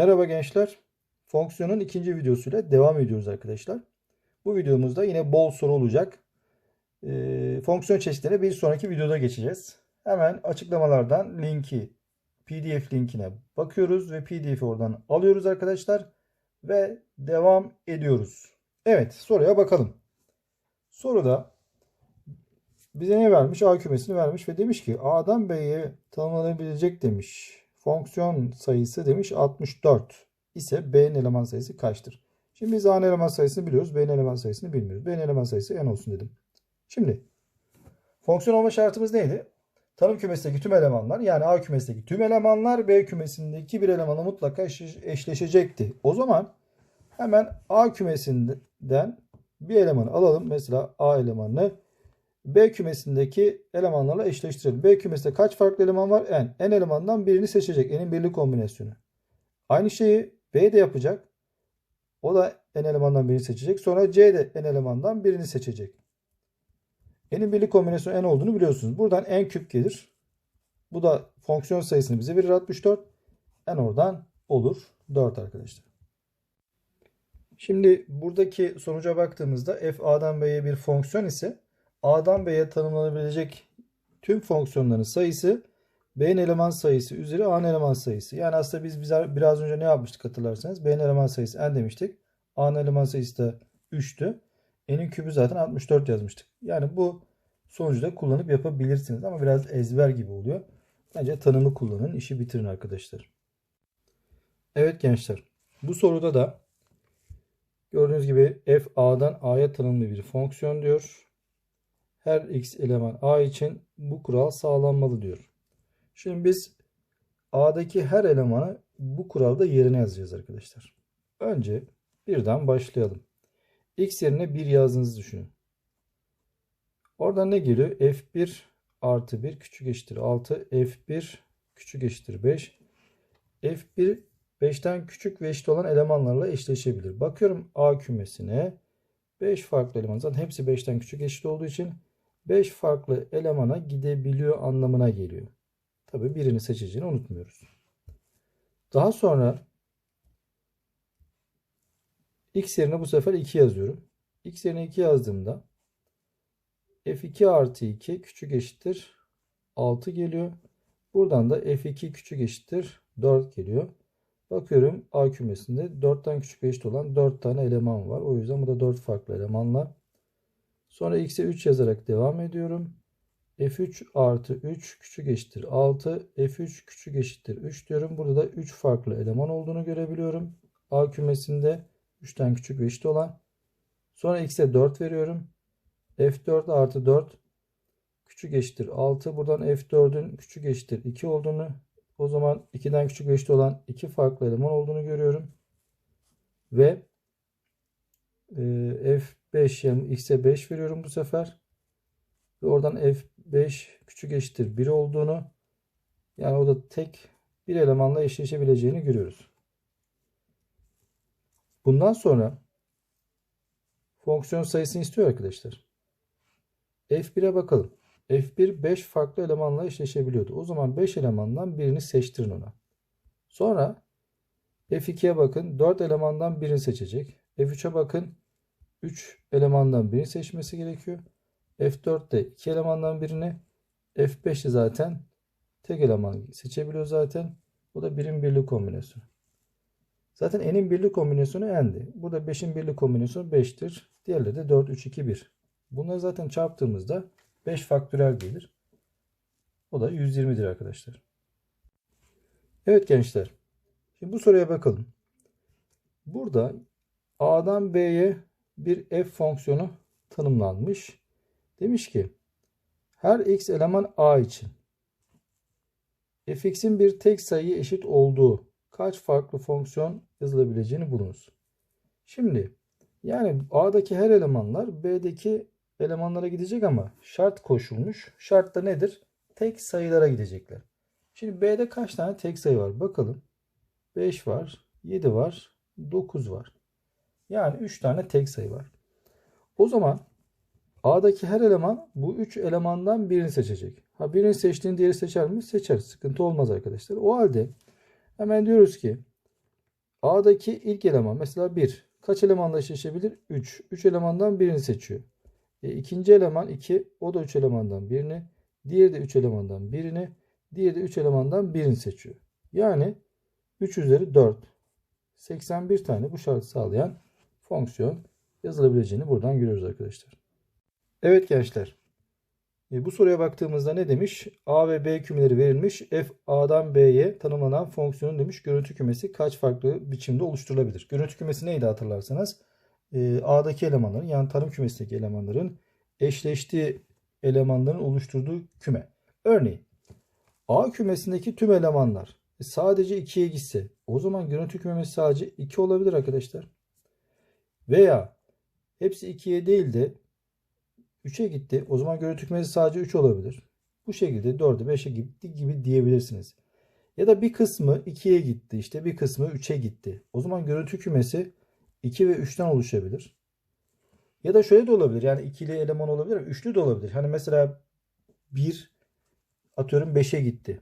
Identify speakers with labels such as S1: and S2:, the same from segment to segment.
S1: Merhaba gençler. Fonksiyonun ikinci videosuyla devam ediyoruz arkadaşlar. Bu videomuzda yine bol soru olacak. Ee, fonksiyon çeşitlerine bir sonraki videoda geçeceğiz. Hemen açıklamalardan linki, PDF linkine bakıyoruz ve PDF'i oradan alıyoruz arkadaşlar. Ve devam ediyoruz. Evet soruya bakalım. Soruda bize ne vermiş? A kümesini vermiş ve demiş ki A'dan B'ye tanımlanabilecek demiş. Fonksiyon sayısı demiş 64 ise B'nin eleman sayısı kaçtır? Şimdi biz A'nın eleman sayısını biliyoruz. B'nin eleman sayısını bilmiyoruz. B'nin eleman sayısı n olsun dedim. Şimdi fonksiyon olma şartımız neydi? Tanım kümesindeki tüm elemanlar yani A kümesindeki tüm elemanlar B kümesindeki bir elemanla mutlaka eş- eşleşecekti. O zaman hemen A kümesinden bir elemanı alalım. Mesela A elemanını B kümesindeki elemanlarla eşleştirelim. B kümesinde kaç farklı eleman var? N. N elemandan birini seçecek. N'in birli kombinasyonu. Aynı şeyi B de yapacak. O da N elemandan birini seçecek. Sonra C de N elemandan birini seçecek. N'in birli kombinasyonu N olduğunu biliyorsunuz. Buradan N küp gelir. Bu da fonksiyon sayısını bize verir 64. N oradan olur 4 arkadaşlar. Şimdi buradaki sonuca baktığımızda f A'dan B'ye bir fonksiyon ise A'dan B'ye tanımlanabilecek tüm fonksiyonların sayısı B'nin eleman sayısı üzeri A'nın eleman sayısı. Yani aslında biz biraz önce ne yapmıştık hatırlarsanız? B'nin eleman sayısı n demiştik. A'nın eleman sayısı da 3'tü. N'in kübü zaten 64 yazmıştık. Yani bu sonucu da kullanıp yapabilirsiniz ama biraz ezber gibi oluyor. Bence tanımı kullanın, işi bitirin arkadaşlar. Evet gençler. Bu soruda da gördüğünüz gibi f A'dan A'ya tanımlı bir fonksiyon diyor her x eleman a için bu kural sağlanmalı diyor. Şimdi biz a'daki her elemanı bu kuralda yerine yazacağız arkadaşlar. Önce birden başlayalım. x yerine 1 yazdığınızı düşünün. Oradan ne geliyor? f1 artı 1 küçük eşittir 6. f1 küçük eşittir 5. f1 5'ten küçük ve eşit olan elemanlarla eşleşebilir. Bakıyorum a kümesine 5 farklı eleman. Zaten hepsi 5'ten küçük eşit olduğu için 5 farklı elemana gidebiliyor anlamına geliyor. Tabi birini seçeceğini unutmuyoruz. Daha sonra x yerine bu sefer 2 yazıyorum. x yerine 2 yazdığımda f2 artı 2 küçük eşittir 6 geliyor. Buradan da f2 küçük eşittir 4 geliyor. Bakıyorum A kümesinde 4'ten küçük eşit olan 4 tane eleman var. O yüzden bu da 4 farklı elemanla Sonra x'e 3 yazarak devam ediyorum. f3 artı 3 küçük eşittir 6. f3 küçük eşittir 3 diyorum. Burada da 3 farklı eleman olduğunu görebiliyorum. A kümesinde 3'ten küçük ve eşit olan. Sonra x'e 4 veriyorum. f4 artı 4 küçük eşittir 6. Buradan f4'ün küçük eşittir 2 olduğunu o zaman 2'den küçük ve eşit olan 2 farklı eleman olduğunu görüyorum. Ve e, f5 yani x'e 5 veriyorum bu sefer. Ve oradan f5 küçük eşittir 1 olduğunu yani o da tek bir elemanla eşleşebileceğini görüyoruz. Bundan sonra fonksiyon sayısını istiyor arkadaşlar. f1'e bakalım. f1 5 farklı elemanla eşleşebiliyordu. O zaman 5 elemandan birini seçtirin ona. Sonra f2'ye bakın. 4 elemandan birini seçecek. F3'e bakın. 3 elemandan birini seçmesi gerekiyor. F4'te 2 elemandan birini. F5'te zaten tek eleman seçebiliyor zaten. Bu da birin birli kombinasyonu. Zaten n'in birli kombinasyonu n'di. Burada 5'in birli kombinasyonu 5'tir. Diğerleri de 4, 3, 2, 1. Bunları zaten çarptığımızda 5 faktörel gelir. O da 120'dir arkadaşlar. Evet gençler. Şimdi bu soruya bakalım. Burada A'dan B'ye bir f fonksiyonu tanımlanmış. Demiş ki her x eleman a için fx'in bir tek sayıya eşit olduğu kaç farklı fonksiyon yazılabileceğini bulunuz. Şimdi yani a'daki her elemanlar b'deki elemanlara gidecek ama şart koşulmuş. Şart da nedir? Tek sayılara gidecekler. Şimdi b'de kaç tane tek sayı var? Bakalım. 5 var, 7 var, 9 var. Yani 3 tane tek sayı var. O zaman A'daki her eleman bu 3 elemandan birini seçecek. Ha birini seçtiğin diğeri seçer mi? Seçer. Sıkıntı olmaz arkadaşlar. O halde hemen diyoruz ki A'daki ilk eleman mesela 1. Kaç elemanla eşleşebilir? 3. 3 elemandan birini seçiyor. E, ikinci eleman 2. O da 3 elemandan birini. Diğeri de 3 elemandan birini. Diğeri de 3 elemandan birini seçiyor. Yani 3 üzeri 4. 81 tane bu şartı sağlayan fonksiyon yazılabileceğini buradan görüyoruz arkadaşlar. Evet gençler. E, bu soruya baktığımızda ne demiş? A ve B kümeleri verilmiş. F A'dan B'ye tanımlanan fonksiyonun demiş görüntü kümesi kaç farklı biçimde oluşturulabilir? Görüntü kümesi neydi hatırlarsanız? E, A'daki elemanların yani tanım kümesindeki elemanların eşleştiği elemanların oluşturduğu küme. Örneğin A kümesindeki tüm elemanlar sadece 2'ye gitse o zaman görüntü kümesi sadece 2 olabilir arkadaşlar. Veya hepsi 2'ye değil de 3'e gitti. O zaman görüntü kümesi sadece 3 olabilir. Bu şekilde 4'e 5'e gitti gibi diyebilirsiniz. Ya da bir kısmı 2'ye gitti işte bir kısmı 3'e gitti. O zaman görüntü kümesi 2 ve 3'ten oluşabilir. Ya da şöyle de olabilir. Yani ikili eleman olabilir. Üçlü de olabilir. Hani mesela 1 atıyorum 5'e gitti.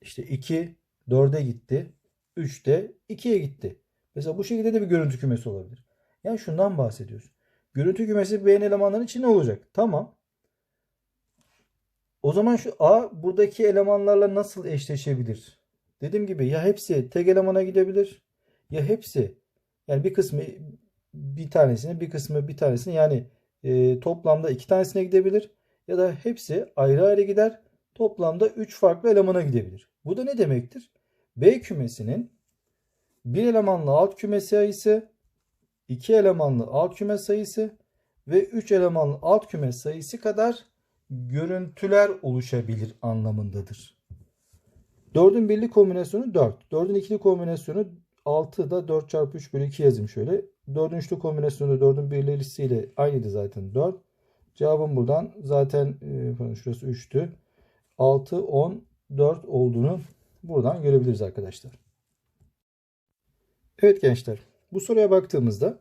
S1: İşte 2 4'e gitti. 3 de 2'ye gitti. Mesela bu şekilde de bir görüntü kümesi olabilir. Yani şundan bahsediyoruz. Görüntü kümesi beğen elemanların içinde olacak. Tamam. O zaman şu A buradaki elemanlarla nasıl eşleşebilir? Dediğim gibi ya hepsi tek elemana gidebilir ya hepsi yani bir kısmı bir tanesine bir kısmı bir tanesine yani e, toplamda iki tanesine gidebilir ya da hepsi ayrı ayrı gider toplamda 3 farklı elemana gidebilir. Bu da ne demektir? B kümesinin bir elemanlı alt küme sayısı 2 elemanlı alt küme sayısı ve 3 elemanlı alt küme sayısı kadar görüntüler oluşabilir anlamındadır. 4'ün birli kombinasyonu 4. 4'ün ikili kombinasyonu 6 da 4 çarpı 3 bölü 2 yazayım şöyle. 4'ün üçlü kombinasyonu 4'ün birlisiyle aynıydı zaten 4. Cevabım buradan zaten e, şurası 3'tü. 6, 10, 4 olduğunu buradan görebiliriz arkadaşlar. Evet gençler. Bu soruya baktığımızda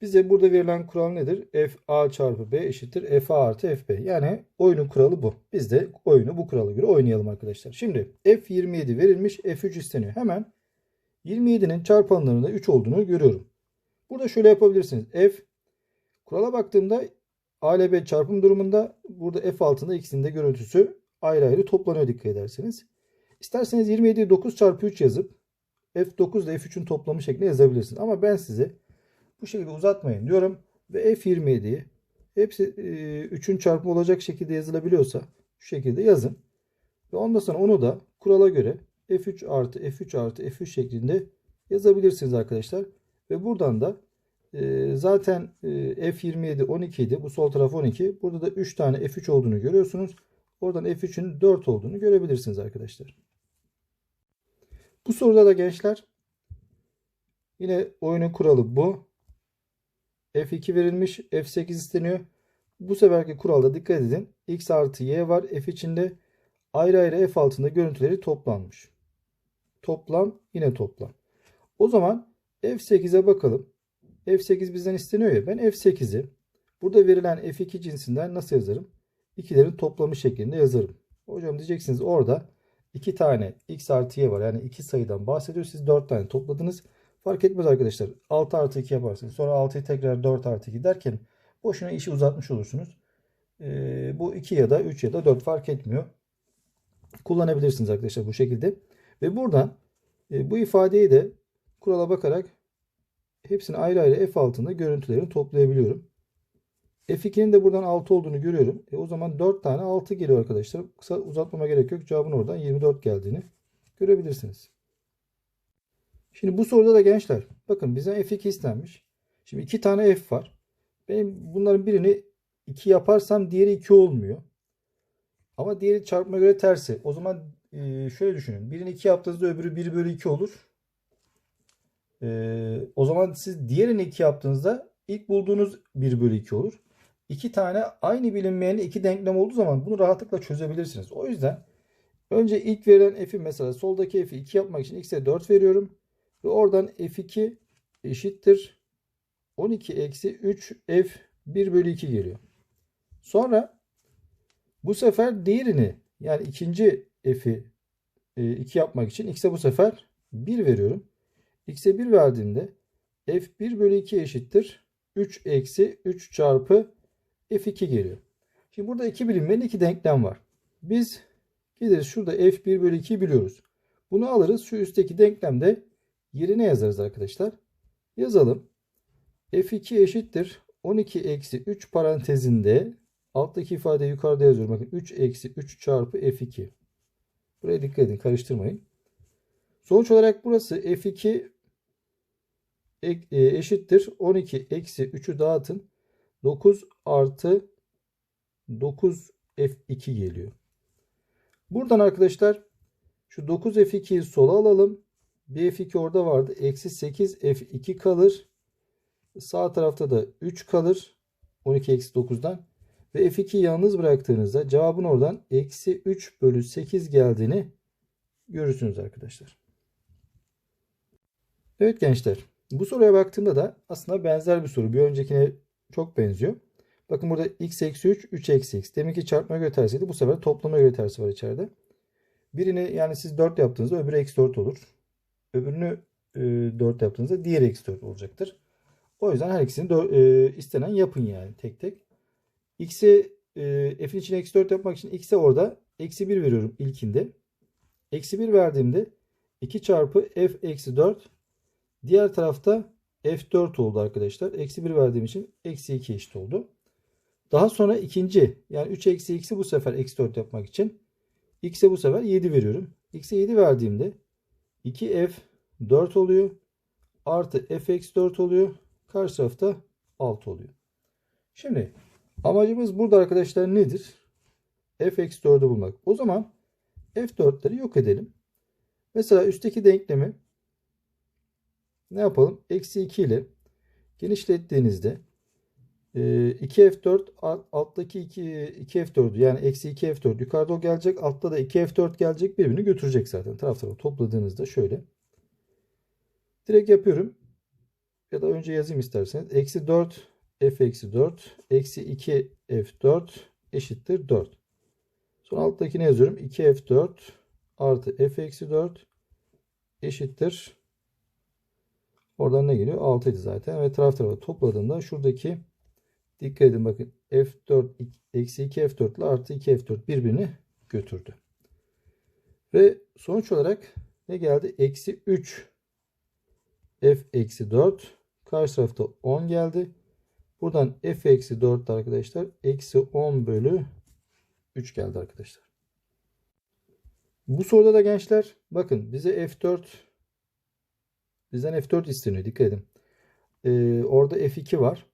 S1: bize burada verilen kural nedir? F A çarpı B eşittir F A artı F B. Yani oyunun kuralı bu. Biz de oyunu bu kurala göre oynayalım arkadaşlar. Şimdi F 27 verilmiş F 3 isteniyor. Hemen 27'nin çarpanlarında 3 olduğunu görüyorum. Burada şöyle yapabilirsiniz. F kurala baktığımda A ile B çarpım durumunda burada F altında ikisinin de görüntüsü ayrı ayrı toplanıyor dikkat ederseniz. İsterseniz 27'yi 9 çarpı 3 yazıp F9 ile F3'ün toplamı şeklinde yazabilirsiniz. Ama ben size bu şekilde uzatmayın diyorum. Ve F27'yi hepsi 3'ün çarpımı olacak şekilde yazılabiliyorsa şu şekilde yazın. Ve ondan sonra onu da kurala göre F3 artı F3 artı F3 şeklinde yazabilirsiniz arkadaşlar. Ve buradan da e, zaten e, F27 12 idi. Bu sol taraf 12. Burada da 3 tane F3 olduğunu görüyorsunuz. Oradan F3'ün 4 olduğunu görebilirsiniz arkadaşlar. Bu soruda da gençler yine oyunun kuralı bu. F2 verilmiş. F8 isteniyor. Bu seferki kuralda dikkat edin. X artı Y var. F içinde ayrı ayrı F altında görüntüleri toplanmış. Toplam yine toplam. O zaman F8'e bakalım. F8 bizden isteniyor ya. Ben F8'i burada verilen F2 cinsinden nasıl yazarım? İkilerin toplamı şeklinde yazarım. Hocam diyeceksiniz orada iki tane x artı y var. Yani iki sayıdan bahsediyor. Siz dört tane topladınız. Fark etmez arkadaşlar. 6 artı 2 yaparsınız. Sonra 6'yı tekrar 4 artı 2 derken boşuna işi uzatmış olursunuz. Ee, bu 2 ya da 3 ya da 4 fark etmiyor. Kullanabilirsiniz arkadaşlar bu şekilde. Ve buradan e, bu ifadeyi de kurala bakarak hepsini ayrı ayrı f altında görüntülerini toplayabiliyorum. F2'nin de buradan 6 olduğunu görüyorum. E o zaman 4 tane 6 geliyor arkadaşlar. Kısa uzatmama gerek yok. Cevabın oradan 24 geldiğini görebilirsiniz. Şimdi bu soruda da gençler bakın bize F2 istenmiş. Şimdi 2 tane F var. Benim bunların birini 2 yaparsam diğeri 2 olmuyor. Ama diğeri çarpma göre tersi. O zaman e, şöyle düşünün. Birini 2 yaptığınızda öbürü 1 bölü 2 olur. E, o zaman siz diğerini 2 yaptığınızda ilk bulduğunuz 1 bölü 2 olur. İki tane aynı bilinmeyen iki denklem olduğu zaman bunu rahatlıkla çözebilirsiniz. O yüzden önce ilk verilen f'i mesela soldaki f'i 2 yapmak için x'e 4 veriyorum. Ve oradan f2 eşittir 12 eksi 3 f 1 bölü 2 geliyor. Sonra bu sefer diğerini yani ikinci f'i 2 yapmak için x'e bu sefer 1 veriyorum. x'e 1 verdiğimde f1 bölü 2 eşittir. 3 eksi 3 çarpı f2 geliyor. Şimdi burada iki bilinmeyen iki denklem var. Biz gideriz şurada f1 bölü 2'yi biliyoruz. Bunu alırız şu üstteki denklemde yerine yazarız arkadaşlar. Yazalım. f2 eşittir. 12 eksi 3 parantezinde alttaki ifadeyi yukarıda yazıyorum. Bakın 3 eksi 3 çarpı f2. Buraya dikkat edin karıştırmayın. Sonuç olarak burası f2 e, eşittir. 12 eksi 3'ü dağıtın. 9 artı 9 f2 geliyor. Buradan arkadaşlar şu 9 f2'yi sola alalım. Bir f2 orada vardı. Eksi 8 f2 kalır. Sağ tarafta da 3 kalır. 12 eksi 9'dan. Ve f2'yi yalnız bıraktığınızda cevabın oradan eksi 3 bölü 8 geldiğini görürsünüz arkadaşlar. Evet gençler. Bu soruya baktığımda da aslında benzer bir soru. Bir öncekine çok benziyor. Bakın burada x eksi 3, 3 eksi x. Demek ki çarpma göre tersiydi. Bu sefer toplama göre tersi var içeride. Birini yani siz 4 yaptığınızda öbürü eksi 4 olur. Öbürünü e, 4 yaptığınızda diğer eksi 4 olacaktır. O yüzden her ikisini 4, e, istenen yapın yani tek tek. X'e e, f'in içine eksi 4 yapmak için x'e orada eksi 1 veriyorum ilkinde. Eksi 1 verdiğimde 2 çarpı f eksi 4 diğer tarafta f4 oldu arkadaşlar. Eksi 1 verdiğim için eksi 2 eşit oldu. Daha sonra ikinci yani 3 eksi x'i bu sefer eksi 4 yapmak için x'e bu sefer 7 veriyorum. x'e 7 verdiğimde 2f 4 oluyor. Artı f eksi 4 oluyor. Karşı tarafta 6 oluyor. Şimdi amacımız burada arkadaşlar nedir? f eksi 4'ü bulmak. O zaman f4'leri yok edelim. Mesela üstteki denklemi ne yapalım? Eksi 2 ile genişlettiğinizde 2F4 alttaki 2, 2F4 yani eksi 2F4 yukarıda o gelecek. Altta da 2F4 gelecek. Birbirini götürecek zaten. Taraf topladığınızda şöyle. Direkt yapıyorum. Ya da önce yazayım isterseniz. Eksi 4 F eksi 4 eksi 2 F4 eşittir 4. Son alttakini yazıyorum. 2F4 artı F eksi 4 eşittir. Oradan ne geliyor? 6 idi zaten. Ve taraf tarafa topladığımda şuradaki Dikkat edin bakın F4 eksi 2 F4 ile artı 2 F4 birbirini götürdü. Ve sonuç olarak ne geldi? Eksi 3 F eksi 4 karşı tarafta 10 geldi. Buradan F eksi 4 arkadaşlar eksi 10 bölü 3 geldi arkadaşlar. Bu soruda da gençler bakın bize F4 bizden F4 isteniyor. Dikkat edin. Ee, orada F2 var.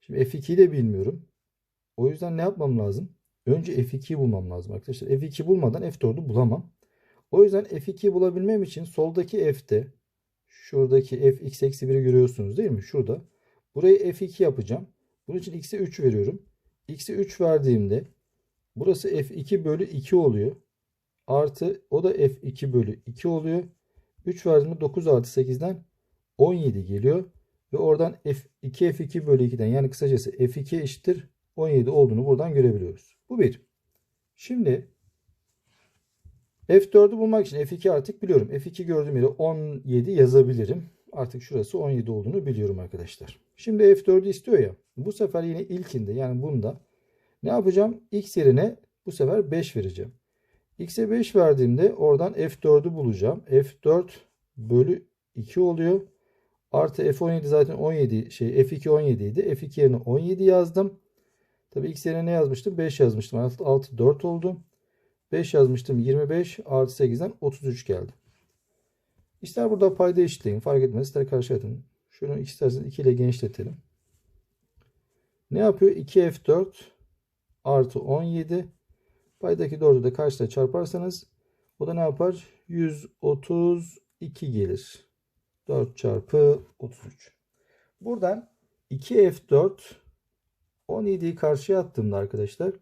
S1: Şimdi F2'yi de bilmiyorum. O yüzden ne yapmam lazım? Önce F2'yi bulmam lazım arkadaşlar. F2 bulmadan F4'ü bulamam. O yüzden F2'yi bulabilmem için soldaki F'te şuradaki f x eksi 1'i görüyorsunuz değil mi? Şurada. Burayı F2 yapacağım. Bunun için x'e 3 veriyorum. x'e 3 verdiğimde burası F2 bölü 2 oluyor. Artı o da F2 bölü 2 oluyor. 3 verdiğimde 9 artı 8'den 17 geliyor. Ve oradan F2 F2 bölü 2'den yani kısacası F2 eşittir 17 olduğunu buradan görebiliyoruz. Bu bir. Şimdi F4'ü bulmak için F2 artık biliyorum. F2 gördüğüm yere 17 yazabilirim. Artık şurası 17 olduğunu biliyorum arkadaşlar. Şimdi F4'ü istiyor ya. Bu sefer yine ilkinde yani bunda ne yapacağım? X yerine bu sefer 5 vereceğim. X'e 5 verdiğimde oradan F4'ü bulacağım. F4 bölü 2 oluyor. Artı F17 zaten 17 şey F2 17 idi. F2 yerine 17 yazdım. Tabii x yerine ne yazmıştım? 5 yazmıştım. 6 4 oldu. 5 yazmıştım. 25 artı 8'den 33 geldi. İster burada payda eşitleyin. Fark etmez. İster karşı atın. Şunu isterseniz 2 ile genişletelim. Ne yapıyor? 2F4 artı 17. Paydaki 4'ü de karşıda çarparsanız o da ne yapar? 132 gelir. 4 çarpı 33. Buradan 2F4 17'yi karşıya attığımda arkadaşlar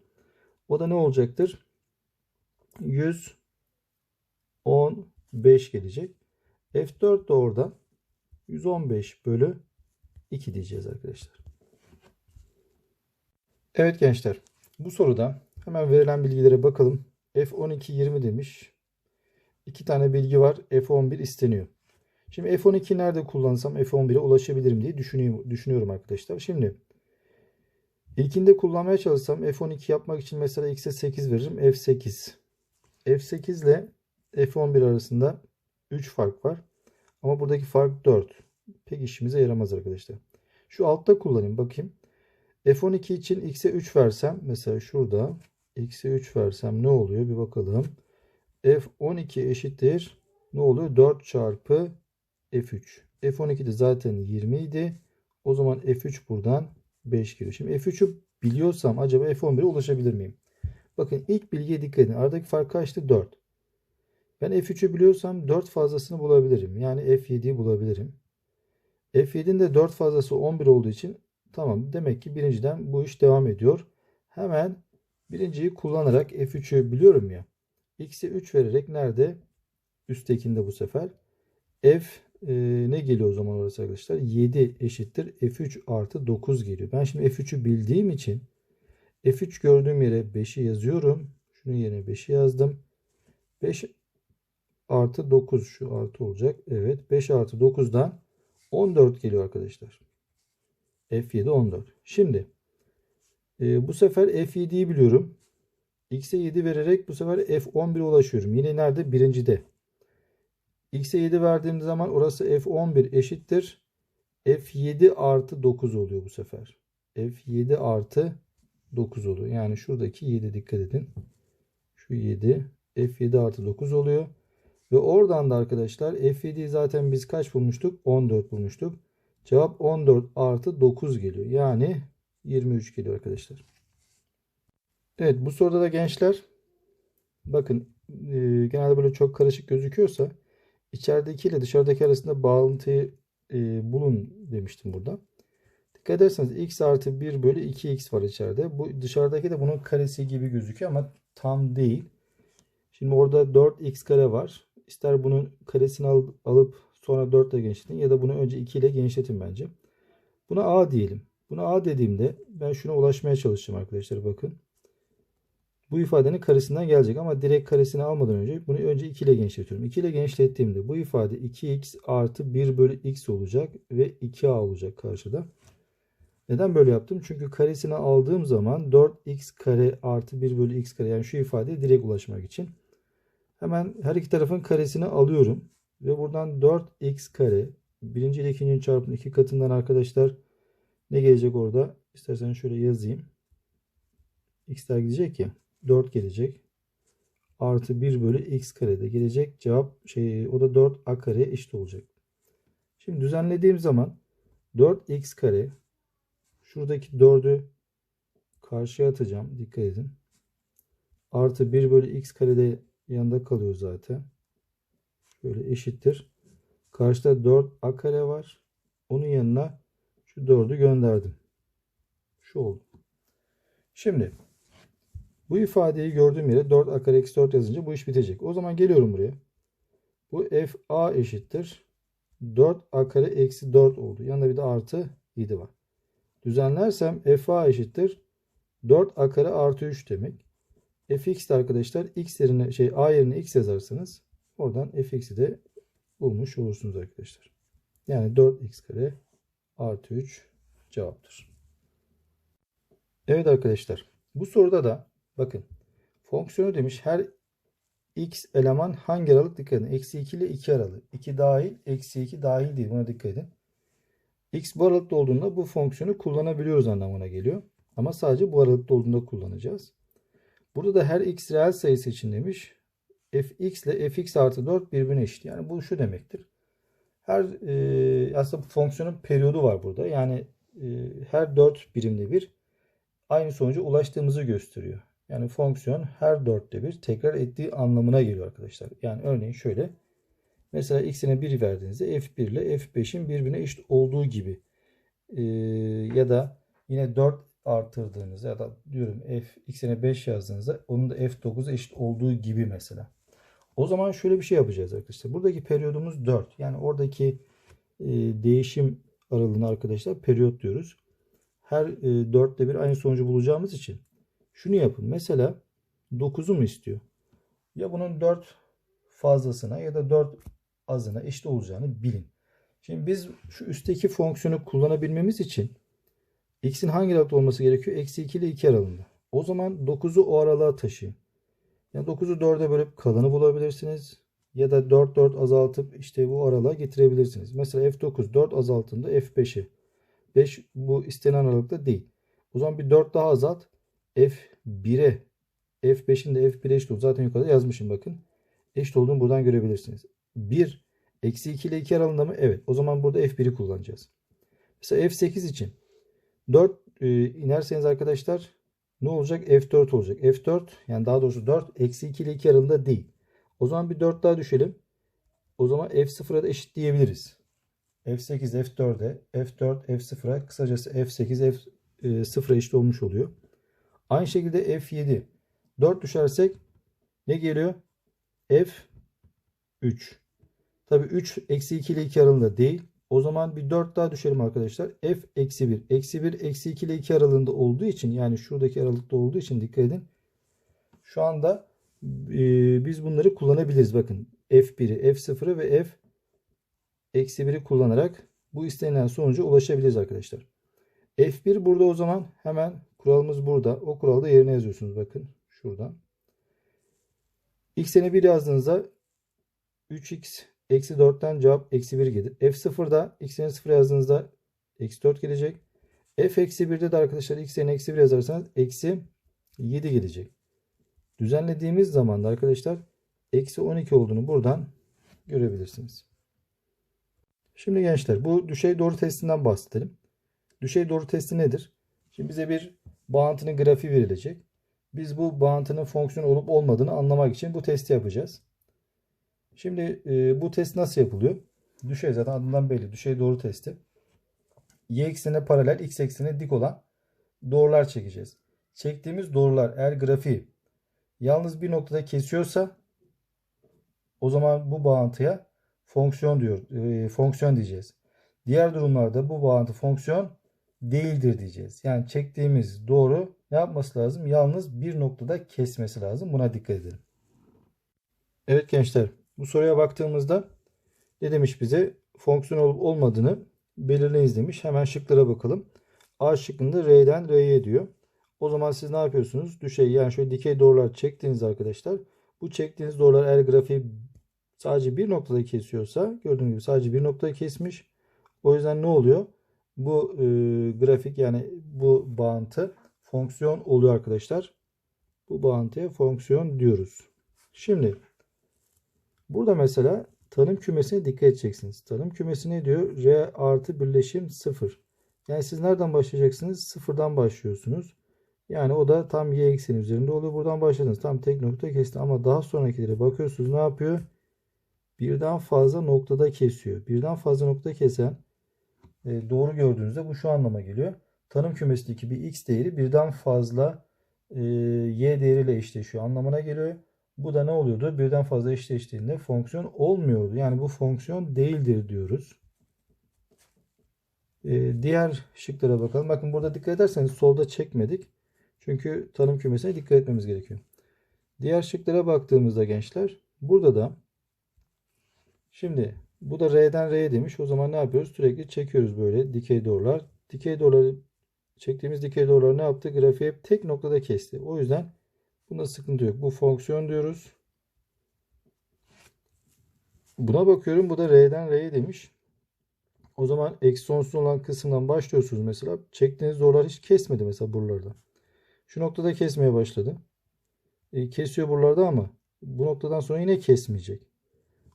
S1: o da ne olacaktır? 115 gelecek. F4 de orada 115 bölü 2 diyeceğiz arkadaşlar. Evet gençler. Bu soruda hemen verilen bilgilere bakalım. F12 20 demiş. İki tane bilgi var. F11 isteniyor. Şimdi F12 nerede kullansam F11'e ulaşabilirim diye düşünüyorum, arkadaşlar. Şimdi ilkinde kullanmaya çalışsam F12 yapmak için mesela X'e 8 veririm. F8. F8 ile F11 arasında 3 fark var. Ama buradaki fark 4. Pek işimize yaramaz arkadaşlar. Şu altta kullanayım bakayım. F12 için X'e 3 versem mesela şurada X'e 3 versem ne oluyor bir bakalım. F12 eşittir ne oluyor? 4 çarpı F3. F12 de zaten 20 idi. O zaman F3 buradan 5 geliyor. Şimdi F3'ü biliyorsam acaba F11'e ulaşabilir miyim? Bakın ilk bilgiye dikkat edin. Aradaki fark kaçtı? 4. Ben F3'ü biliyorsam 4 fazlasını bulabilirim. Yani F7'yi bulabilirim. F7'nin de 4 fazlası 11 olduğu için tamam demek ki birinciden bu iş devam ediyor. Hemen birinciyi kullanarak F3'ü biliyorum ya. X'e 3 vererek nerede? Üsttekinde bu sefer. F e, ne geliyor o zaman orası arkadaşlar? 7 eşittir F3 artı 9 geliyor. Ben şimdi F3'ü bildiğim için F3 gördüğüm yere 5'i yazıyorum. Şunun yerine 5'i yazdım. 5 artı 9 şu artı olacak. Evet 5 artı 9'dan 14 geliyor arkadaşlar. F7 14. Şimdi e, bu sefer F7'yi biliyorum. X'e 7 vererek bu sefer F11'e ulaşıyorum. Yine nerede? Birincide. X'e 7 verdiğim zaman orası F11 eşittir. F7 artı 9 oluyor bu sefer. F7 artı 9 oluyor. Yani şuradaki 7 dikkat edin. Şu 7 F7 artı 9 oluyor. Ve oradan da arkadaşlar F7'yi zaten biz kaç bulmuştuk? 14 bulmuştuk. Cevap 14 artı 9 geliyor. Yani 23 geliyor arkadaşlar. Evet bu soruda da gençler bakın e, genelde böyle çok karışık gözüküyorsa içerideki ile dışarıdaki arasında bağıntıyı e, bulun demiştim burada. Dikkat ederseniz x artı 1 bölü 2x var içeride. Bu dışarıdaki de bunun karesi gibi gözüküyor ama tam değil. Şimdi orada 4x kare var. İster bunun karesini al, alıp sonra 4 ile genişletin ya da bunu önce 2 ile genişletin bence. Buna a diyelim. Buna a dediğimde ben şuna ulaşmaya çalışacağım arkadaşlar bakın. Bu ifadenin karesinden gelecek ama direkt karesini almadan önce bunu önce 2 ile genişletiyorum. 2 ile genişlettiğimde bu ifade 2x artı 1 bölü x olacak ve 2a olacak karşıda. Neden böyle yaptım? Çünkü karesini aldığım zaman 4x kare artı 1 bölü x kare yani şu ifadeye direkt ulaşmak için. Hemen her iki tarafın karesini alıyorum. Ve buradan 4x kare birinci ile ikinci çarpımın iki katından arkadaşlar ne gelecek orada? İsterseniz şöyle yazayım. x'ler gidecek ya. 4 gelecek. Artı 1 bölü x kare de gelecek. Cevap şey o da 4a kare eşit olacak. Şimdi düzenlediğim zaman 4x kare şuradaki 4'ü karşıya atacağım. Dikkat edin. Artı 1 bölü x kare de yanında kalıyor zaten. Şöyle eşittir. Karşıda 4a kare var. Onun yanına şu 4'ü gönderdim. Şu oldu. Şimdi bu ifadeyi gördüğüm yere 4a kare eksi 4 yazınca bu iş bitecek. O zaman geliyorum buraya. Bu fa eşittir. 4a kare eksi 4 oldu. Yanında bir de artı 7 var. Düzenlersem fa eşittir. 4a kare artı 3 demek. fx de arkadaşlar x yerine şey a yerine x yazarsanız oradan fx'i de bulmuş olursunuz arkadaşlar. Yani 4x kare artı 3 cevaptır. Evet arkadaşlar. Bu soruda da bakın fonksiyonu demiş her x eleman hangi aralık dikkat edin. Eksi 2 ile 2 aralık. 2 dahil eksi 2 dahil değil. Buna dikkat edin. x bu aralıkta olduğunda bu fonksiyonu kullanabiliyoruz anlamına geliyor. Ama sadece bu aralıkta olduğunda kullanacağız. Burada da her x reel sayısı için demiş. fx ile fx artı 4 birbirine eşit. Yani bu şu demektir. Her e, aslında fonksiyonun periyodu var burada. Yani e, her 4 birimde bir aynı sonuca ulaştığımızı gösteriyor. Yani fonksiyon her dörtte bir tekrar ettiği anlamına geliyor arkadaşlar. Yani örneğin şöyle. Mesela x'ine 1 verdiğinizde f1 ile f5'in birbirine eşit olduğu gibi. Ee, ya da yine 4 artırdığınızda ya da diyorum f x'ine 5 yazdığınızda onun da f9'a eşit olduğu gibi mesela. O zaman şöyle bir şey yapacağız arkadaşlar. Buradaki periyodumuz 4. Yani oradaki e, değişim aralığını arkadaşlar periyot diyoruz her e, 4'te bir aynı sonucu bulacağımız için şunu yapın. Mesela 9'u mu istiyor? Ya bunun 4 fazlasına ya da 4 azına eşit olacağını bilin. Şimdi biz şu üstteki fonksiyonu kullanabilmemiz için x'in hangi aralıkta olması gerekiyor? Eksi 2 ile 2 aralığında. O zaman 9'u o aralığa taşıyın. Yani 9'u 4'e bölüp kalanı bulabilirsiniz. Ya da 4 4 azaltıp işte bu aralığa getirebilirsiniz. Mesela F9 4 azaltında F5'i. 5 bu istenen aralıkta değil. O zaman bir 4 daha azalt. F1'e F5'in de F1'e eşit olduğunu zaten yukarıda yazmışım bakın. Eşit olduğunu buradan görebilirsiniz. 1 eksi 2 ile 2 aralığında mı? Evet. O zaman burada F1'i kullanacağız. Mesela F8 için 4 e, inerseniz arkadaşlar ne olacak? F4 olacak. F4 yani daha doğrusu 4 eksi 2 ile 2 aralığında değil. O zaman bir 4 daha düşelim. O zaman F0'a da eşit diyebiliriz. F8 F4'e, F4 F0'a kısacası F8 F0'a eşit olmuş oluyor. Aynı şekilde F7 4 düşersek ne geliyor? F3. Tabi 3 eksi 2 ile 2 aralığında değil. O zaman bir 4 daha düşelim arkadaşlar. F eksi 1. Eksi 1 eksi 2 ile 2 aralığında olduğu için yani şuradaki aralıkta olduğu için dikkat edin. Şu anda e, biz bunları kullanabiliriz. Bakın F1'i, F0'ı ve F eksi 1'i kullanarak bu istenilen sonuca ulaşabiliriz arkadaşlar. F1 burada o zaman hemen kuralımız burada. O kuralı da yerine yazıyorsunuz bakın şuradan. X'ini 1 yazdığınızda 3x eksi 4'ten cevap eksi 1 gelir. F0'da x'ini 0 yazdığınızda eksi 4 gelecek. F eksi 1'de de arkadaşlar x'ini eksi 1 yazarsanız eksi 7 gelecek. Düzenlediğimiz zaman da arkadaşlar eksi 12 olduğunu buradan görebilirsiniz. Şimdi gençler bu düşey doğru testinden bahsedelim. Düşey doğru testi nedir? Şimdi bize bir bağıntının grafiği verilecek. Biz bu bağıntının fonksiyon olup olmadığını anlamak için bu testi yapacağız. Şimdi e, bu test nasıl yapılıyor? Düşey zaten adından belli. Düşey doğru testi. Y eksenine paralel, x eksenine dik olan doğrular çekeceğiz. Çektiğimiz doğrular eğer grafiği yalnız bir noktada kesiyorsa o zaman bu bağıntıya fonksiyon diyor. E, fonksiyon diyeceğiz. Diğer durumlarda bu bağıntı fonksiyon değildir diyeceğiz. Yani çektiğimiz doğru ne yapması lazım? Yalnız bir noktada kesmesi lazım. Buna dikkat edelim. Evet gençler bu soruya baktığımızda ne demiş bize? Fonksiyon olup olmadığını belirleyiniz demiş. Hemen şıklara bakalım. A şıkkında R'den R'ye diyor. O zaman siz ne yapıyorsunuz? Düşey yani şöyle dikey doğrular çektiğiniz arkadaşlar. Bu çektiğiniz doğrular eğer grafiği sadece bir noktada kesiyorsa gördüğünüz gibi sadece bir noktada kesmiş. O yüzden ne oluyor? Bu e, grafik yani bu bağıntı fonksiyon oluyor arkadaşlar. Bu bağıntıya fonksiyon diyoruz. Şimdi burada mesela tanım kümesine dikkat edeceksiniz. Tanım kümesi ne diyor? R artı birleşim 0. Yani siz nereden başlayacaksınız? Sıfırdan başlıyorsunuz. Yani o da tam y ekseni üzerinde oluyor. Buradan başladınız. Tam tek nokta kesti. Ama daha sonrakilere bakıyorsunuz ne yapıyor? Birden fazla noktada kesiyor. Birden fazla nokta kesen e, doğru gördüğünüzde bu şu anlama geliyor. Tanım kümesindeki bir x değeri birden fazla e, y değeriyle eşleşiyor anlamına geliyor. Bu da ne oluyordu? Birden fazla eşleştiğinde fonksiyon olmuyordu. Yani bu fonksiyon değildir diyoruz. E, diğer şıklara bakalım. Bakın burada dikkat ederseniz solda çekmedik. Çünkü tanım kümesine dikkat etmemiz gerekiyor. Diğer şıklara baktığımızda gençler burada da şimdi bu da R'den R'ye demiş. O zaman ne yapıyoruz? Sürekli çekiyoruz böyle dikey doğrular. Dikey doğruları çektiğimiz dikey doğrular ne yaptı? Grafiği hep tek noktada kesti. O yüzden bunda sıkıntı yok. Bu fonksiyon diyoruz. Buna bakıyorum. Bu da R'den R'ye demiş. O zaman eksi sonsuz olan kısımdan başlıyorsunuz mesela. Çektiğiniz doğrular hiç kesmedi mesela buralarda. Şu noktada kesmeye başladı. E, kesiyor buralarda ama bu noktadan sonra yine kesmeyecek.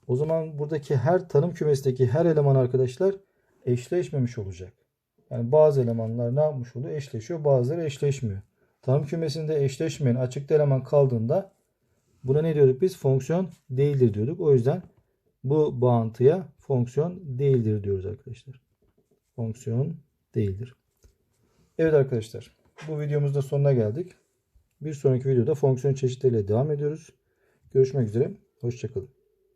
S1: O zaman buradaki her tanım kümesindeki her eleman arkadaşlar eşleşmemiş olacak. Yani bazı elemanlar ne yapmış oluyor? Eşleşiyor. Bazıları eşleşmiyor. Tanım kümesinde eşleşmeyen açıkta eleman kaldığında buna ne diyorduk biz? Fonksiyon değildir diyorduk. O yüzden bu bağıntıya fonksiyon değildir diyoruz arkadaşlar. Fonksiyon değildir. Evet arkadaşlar. Bu videomuzda sonuna geldik. Bir sonraki videoda fonksiyon çeşitleriyle devam ediyoruz. Görüşmek üzere. Hoşçakalın.